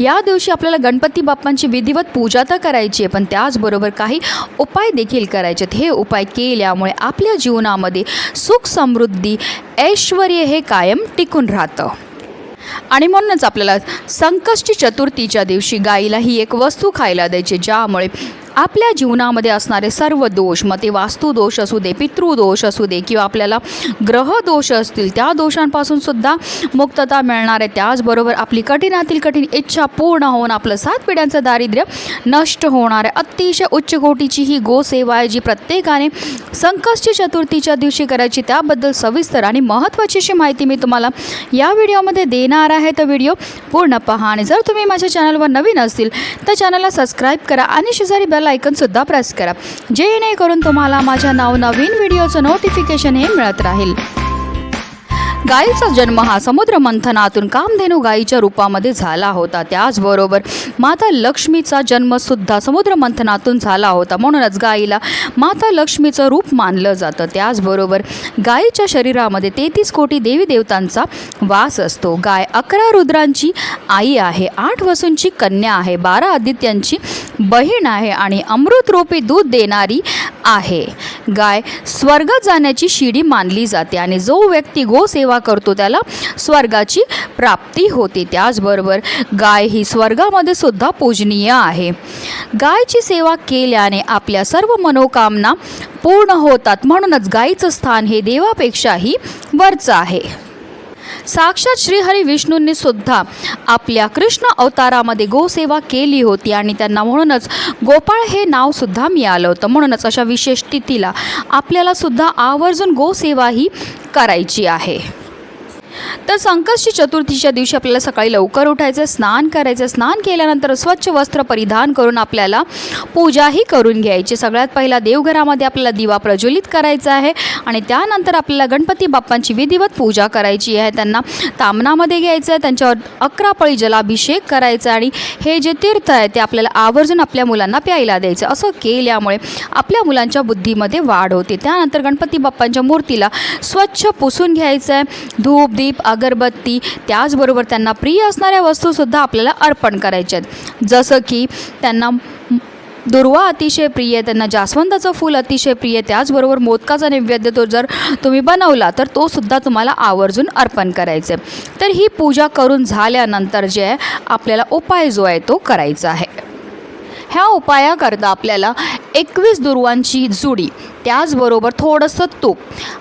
या दिवशी आपल्याला गणपती बाप्पांची विधिवत पूजा तर करायची आहे पण त्याचबरोबर काही उपाय देखील करायचे आहेत. हे उपाय केल्यामुळे आपल्या जीवनामध्ये सुख समृद्धी ऐश्वर हे कायम टिकून राहतं. आणि म्हणूनच आपल्याला संकष्टी चतुर्थीच्या दिवशी गाईला ही एक वस्तू खायला द्यायची ज्यामुळे आपल्या जीवनामध्ये असणारे सर्व दोष मग ते वास्तुदोष असू दे पितृदोष असू दे किंवा आपल्याला ग्रह दोष असतील त्या दोषांपासून सुद्धा मुक्तता मिळणार आहे. त्याचबरोबर आपली कठीणातील कठीण इच्छा पूर्ण होऊन आपलं सात पिढ्यांचं दारिद्र्य नष्ट होणार आहे. अतिशय उच्च कोटीची ही गोसेवा आहे जी प्रत्येकाने संकष्टी चतुर्थीच्या दिवशी करायची. त्याबद्दल सविस्तर आणि महत्त्वाची अशी माहिती मी तुम्हाला या व्हिडिओमध्ये देणार आहे. तर व्हिडिओ पूर्ण पहा आणि जर तुम्ही माझ्या चॅनलवर नवीन असतील तर चॅनलला सबस्क्राईब करा आणि शेजारी बेल आयकनसुद्धा प्रेस करा. जेणेकरून तुम्हाला माझ्या नावनवीन व्हिडिओचं नोटिफिकेशन हे मिळत राहील. गायीचा जन्म हा समुद्र मंथनातून कामधेनू गायीच्या रूपामध्ये झाला होता. त्याचबरोबर माता लक्ष्मीचा जन्मसुद्धा समुद्र मंथनातून झाला होता. म्हणूनच गायीला माता लक्ष्मीचं रूप मानलं जातं. त्याचबरोबर गायीच्या शरीरामध्ये तेहतीस कोटी देवी देवतांचा वास असतो. गाय अकरा रुद्रांची आई आहे आठ वसूंची कन्या आहे बारा आदित्यांची बहीण आहे आणि अमृतरूपी दूध देणारी आहे. गाय स्वर्गात जाण्याची शिडी मानली जाते आणि जो व्यक्ती गोसेवा करतो त्याला स्वर्गाची प्राप्ती होते. त्याचबरोबर गाय ही स्वर्गामध्ये सुद्धा पूजनीय आहे. गायची सेवा केल्याने आपल्या सर्व मनोकामना पूर्ण होतात. म्हणूनच गायीचं स्थान हे देवापेक्षाही वरचं आहे. साक्षात श्रीहरी विष्णूंनी सुद्धा आपल्या कृष्ण अवतारामध्ये गोसेवा केली होती आणि त्यांना म्हणूनच गोपाळ हे नावसुद्धा मिळालं होतं. म्हणूनच अशा विशेष तिथीला आपल्याला सुद्धा आवर्जून गोसेवा ही करायची आहे. तर संकष्टी चतुर्थीच्या दिवशी आपल्याला सकाळी लवकर उठायचं स्नान करायचं. स्नान केल्यानंतर स्वच्छ वस्त्र परिधान करून आपल्याला पूजाही करून घ्यायची. सगळ्यात पहिला देवघरामध्ये आपल्याला दिवा प्रज्वलित करायचा आहे आणि त्यानंतर आपल्याला गणपती बाप्पांची विधिवत पूजा करायची आहे. त्यांना तामनामध्ये घ्यायचं आहे त्यांच्यावर अकरा पळी जलाभिषेक करायचा आणि हे जे तीर्थ आहे ते आपल्याला आवर्जून आपल्या मुलांना प्यायला द्यायचं. असं केल्यामुळे आपल्या मुलांच्या बुद्धीमध्ये वाढ होते. त्यानंतर गणपती बाप्पांच्या मूर्तीला स्वच्छ पुसून घ्यायचं आहे धूप दीप अगरबत्ती त्याचबरोबर त्यांना प्रिय असणाऱ्या वस्तूसुद्धा आपल्याला अर्पण करायच्या आहेत. जसं की त्यांना दुर्वा अतिशय प्रिय आहे त्यांना जास्वंदाचं फूल अतिशय प्रिय आहे त्याचबरोबर मोदकाचा नैवेद्य तो जर तुम्ही बनवला तर तो सुद्धा तुम्हाला आवर्जून अर्पण करायचं आहे तर ही पूजा करून झाल्यानंतर जे आहे आपल्याला उपाय जो आहे तो करायचा आहे. ह्या उपायाकरता आपल्याला एकवीस दुर्वांची जुडी त्याचबरोबर थोडंसं तूप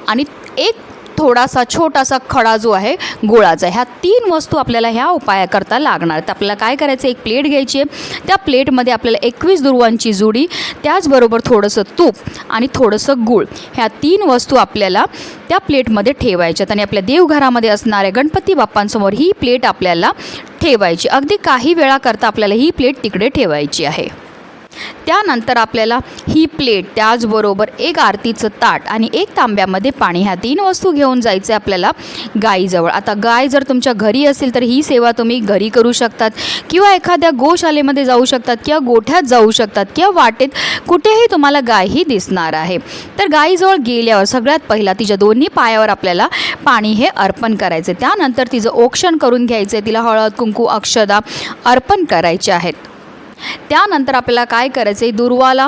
आणि एक थोडासा छोटासा खडा जो आहे गुळाचा ह्या तीन वस्तू आपल्याला ह्या उपायाकरता लागणार तर आपल्याला काय करायचं एक प्लेट घ्यायची आहे. त्या प्लेटमध्ये आपल्याला एकवीस दुर्वांची जुडी त्याचबरोबर थोडंसं तूप आणि थोडंसं गूळ. ह्या तीन वस्तू आपल्याला त्या प्लेटमध्ये ठेवायच्यात आणि आपल्या देवघरामध्ये असणाऱ्या गणपती बाप्पांसमोर ही प्लेट आपल्याला ठेवायची अगदी काही वेळाकरता आपल्याला ही प्लेट तिकडे ठेवायची आहे. त्यानंतर आपल्याला ही प्लेट त्याचबरोबर एक आरतीचं ताट आणि एक तांब्यामध्ये पाणी ह्या तीन वस्तू घेऊन जायचं आहे आपल्याला गाईजवळ. आता गाय जर तुमच्या घरी असेल तर ही सेवा तुम्ही घरी करू शकतात किंवा एखाद्या गोशालेमध्ये जाऊ शकतात किंवा गोठ्यात जाऊ शकतात किंवा वाटेत कुठेही तुम्हाला गाय ही दिसणार आहे. तर गाईजवळ गेल्यावर सगळ्यात पहिला तिच्या दोन्ही पायावर आपल्याला पाणी हे अर्पण करायचे त्यानंतर तिचं औक्षण करून घ्यायचं आहे तिला हळद कुंकू अक्षदा अर्पण करायचे आहेत. त्यानंतर आपल्याला काय करायचं आहे दुर्वाला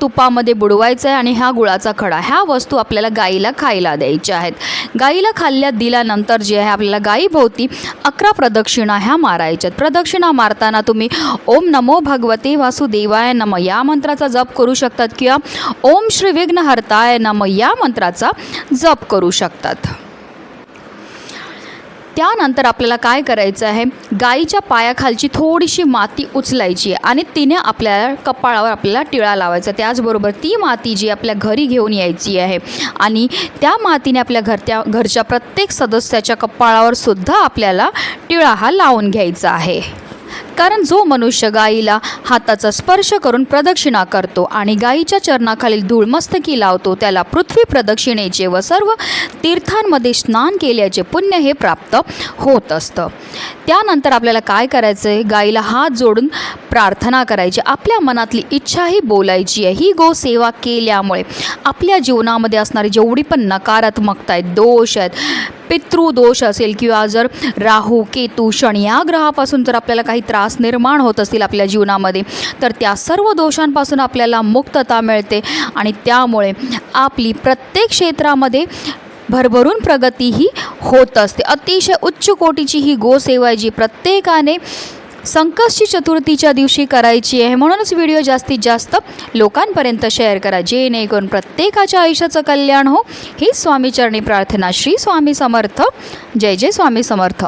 तुपामध्ये बुडवायचं आहे आणि ह्या गुळाचा खडा ह्या वस्तू आपल्याला गाईला खायला द्यायच्या आहेत. गाईला खाल्ल्या दिल्यानंतर जे आहे आपल्याला गाईभोवती अकरा प्रदक्षिणा ह्या मारायच्यात प्रदक्षिणा मारताना तुम्ही ओम नमो भगवते वासुदेवाय नम या मंत्राचा जप करू शकतात किंवा ओम श्री विघ्नहर्ताय नम या मंत्राचा जप करू शकतात. त्यानंतर आपल्याला काय करायचं आहे? गाईच्या पायाखालची थोडीशी माती उचलायची आहे आणि तिने आपल्या कपाळावर आपल्याला टिळा लावायचा. त्याचबरोबर ती माती जी आपल्या घरी घेऊन यायची आहे आणि त्या मातीने आपल्या घरत्या घरच्या प्रत्येक सदस्याच्या कपाळावर सुद्धा आपल्याला टिळा हा लावून घ्यायचा आहे. कारण जो मनुष्य गायीला हाताचा स्पर्श करून प्रदक्षिणा करतो आणि गायीच्या चरणाखालील धूळ मस्तकी लावतो त्याला पृथ्वी प्रदक्षिणेचे व सर्व तीर्थांमध्ये स्नान केल्याचे पुण्य हे प्राप्त होत असतं. त्यानंतर आपल्याला काय करायचं आहे गायीला हात जोडून प्रार्थना करायची. आपल्या मनातली इच्छाही बोलायची आहे. ही गो सेवा केल्यामुळे आपल्या जीवनामध्ये असणारी जेवढी पण नकारात्मकता आहेत दोष आहेत पितृदोष असेल किंवा जर राहू केतू शनी या ग्रहापासून जर आपल्याला काही त्रास त्रास निर्माण होत असतील आपल्या जीवनामध्ये तर त्या सर्व दोषांपासून आपल्याला मुक्तता मिळते आणि त्यामुळे आपली प्रत्येक क्षेत्रामध्ये भरभरून प्रगती ही होत असते. अतिशय उच्च कोटीची ही गोसेवा आहे जी प्रत्येकाने संकष्टी चतुर्थीच्या दिवशी करायची आहे म्हणूनच व्हिडिओ जास्तीत जास्त लोकांपर्यंत शेअर करा. जेणेकरून प्रत्येकाच्या आयुष्याचं कल्याण हो. ही स्वामीचरणी प्रार्थना. श्री स्वामी समर्थ. जय जय स्वामी समर्थ.